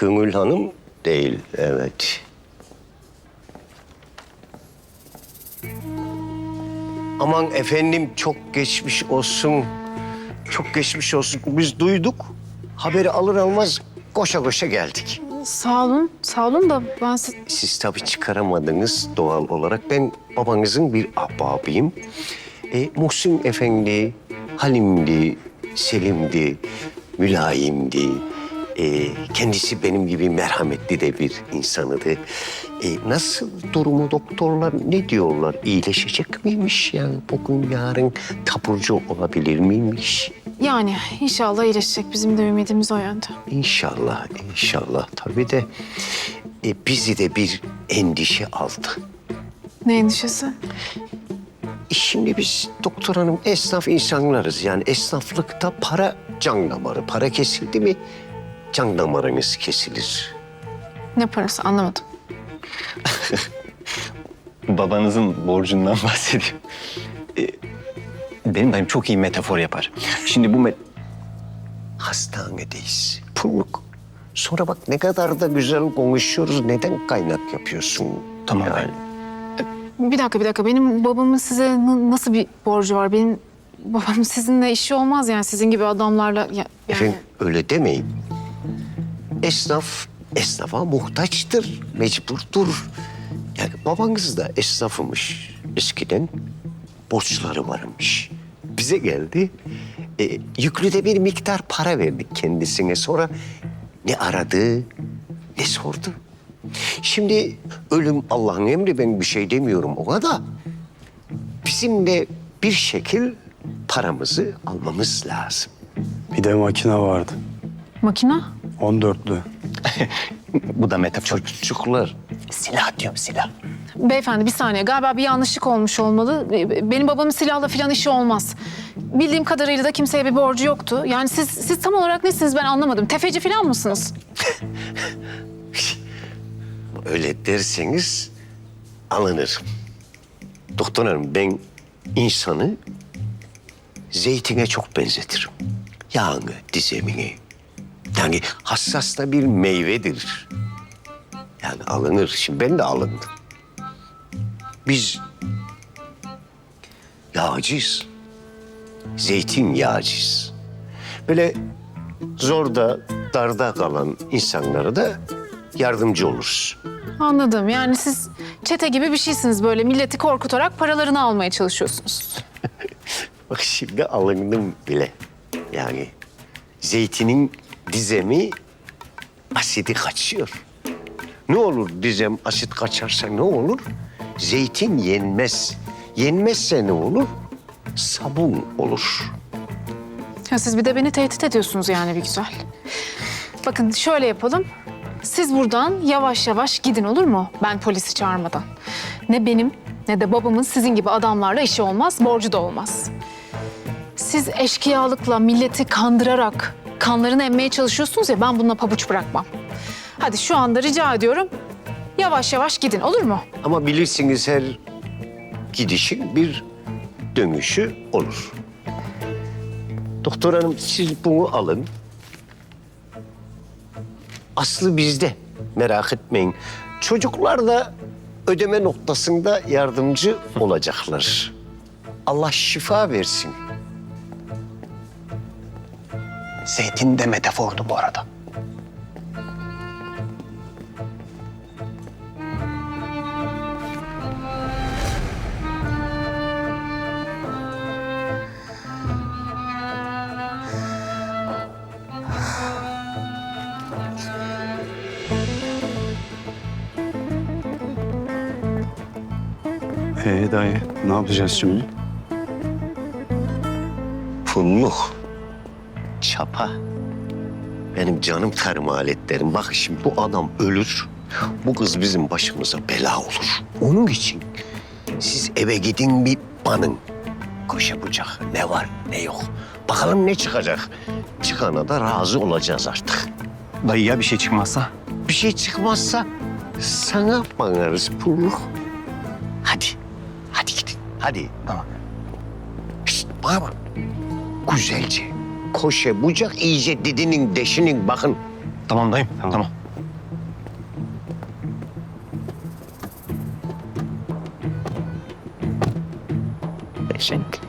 Gönül Hanım değil, evet. Aman efendim çok geçmiş olsun. Çok geçmiş olsun. Biz duyduk. Haberi alır almaz koşa koşa geldik. Sağ olun, sağ olun da ben siz... Siz tabii çıkaramadınız doğal olarak. Ben babanızın bir ahbabıyım. E, Muhsin Efendi, halimdi, selimdi, mülayimdi. E, kendisi benim gibi merhametli de bir insanıydı. E, nasıl durumu doktorlar ne diyorlar? İyileşecek miymiş yani bugün yarın taburcu olabilir miymiş? Yani inşallah iyileşecek. Bizim de ümidimiz o yönde. İnşallah, inşallah tabii de e, bizi de bir endişe aldı. Ne endişesi? E, Şimdi biz doktor hanım esnaf insanlarız. Yani esnaflıkta para can damarı. Para kesildi mi can damarınız kesilir. Ne parası anlamadım. Babanızın borcundan bahsediyor. Ee, benim dayım çok iyi metafor yapar. Şimdi bu met- Hastanedeyiz. Pulluk. Sonra bak ne kadar da güzel konuşuyoruz. Neden kaynak yapıyorsun? Tamam, Yani. Bir dakika, bir dakika. Benim babamın size n- nasıl bir borcu var? Benim babamın sizinle işi olmaz yani sizin gibi adamlarla. Ya, yani... Efendim öyle demeyin. Esnaf esnafa muhtaçtır, mecburdur. Yani babanız da esnafımış eskiden. Borçları varmış. Bize geldi. E, yüklü de bir miktar para verdik kendisine. Sonra ne aradı, ne sordu. Şimdi ölüm Allah'ın emri ben bir şey demiyorum ona da. Bizim de bir şekil paramızı almamız lazım. Bir de makine vardı. Makina? 14'lü. bu da metafor. Çocuklar Silah diyorum silah. Beyefendi bir saniye. Galiba bir yanlışlık olmuş olmalı. Ee, Benim babamın silahla falan işi olmaz. Bildiğim kadarıyla da kimseye bir borcu yoktu. Yani siz siz tam olarak nesiniz ben anlamadım. Tefeci falan mısınız? öyle derseniz alınırım. Doktor hanım ben insanı zeytine çok benzetirim. Yağını, dizemini. Yani hassas da bir meyvedir. Yani alınır. Şimdi ben de alındım. Biz yağcıyız. Zeytin yağcıyız. Böyle zorda, darda kalan insanlara da yardımcı oluruz. Anladım. Yani siz çete gibi bir şeysiniz böyle. Milleti korkutarak paralarını almaya çalışıyorsunuz. Bak şimdi alındım bile. Yani zeytinin dizemi asidi kaçıyor. Ne olur dizem asit kaçarsa ne olur? Zeytin yenmez. Yenmezse ne olur? Sabun olur. Ya siz bir de beni tehdit ediyorsunuz yani bir güzel. Bakın şöyle yapalım. Siz buradan yavaş yavaş gidin olur mu? Ben polisi çağırmadan. Ne benim ne de babamın sizin gibi adamlarla işi olmaz, borcu da olmaz. Siz eşkıyalıkla milleti kandırarak kanlarını emmeye çalışıyorsunuz ya ben bununla pabuç bırakmam. Hadi şu anda rica ediyorum yavaş yavaş gidin olur mu? Ama bilirsiniz her gidişin bir dönüşü olur. Doktor hanım siz bunu alın. Aslı bizde. Merak etmeyin. Çocuklar da ödeme noktasında yardımcı olacaklar. Allah şifa versin. Zeytin de metafordu bu arada. Ee dayı ne yapacağız şimdi? Pulluk, çapa. Benim canım karım aletlerim. Bak şimdi bu adam ölür. Bu kız bizim başımıza bela olur. Onun için siz eve gidin bir banın. Koşa bucak ne var ne yok. Bakalım ne çıkacak. Çıkana da razı olacağız artık. Dayıya bir şey çıkmazsa? Bir şey çıkmazsa sana banarız pulluk. Hadi, hadi gidin. Hadi. Tamam. Şşt, bana bak. Güzelce koşe bucak iyice didinin deşinin bakın. Tamam dayım, tamam. tamam. Teşekkür.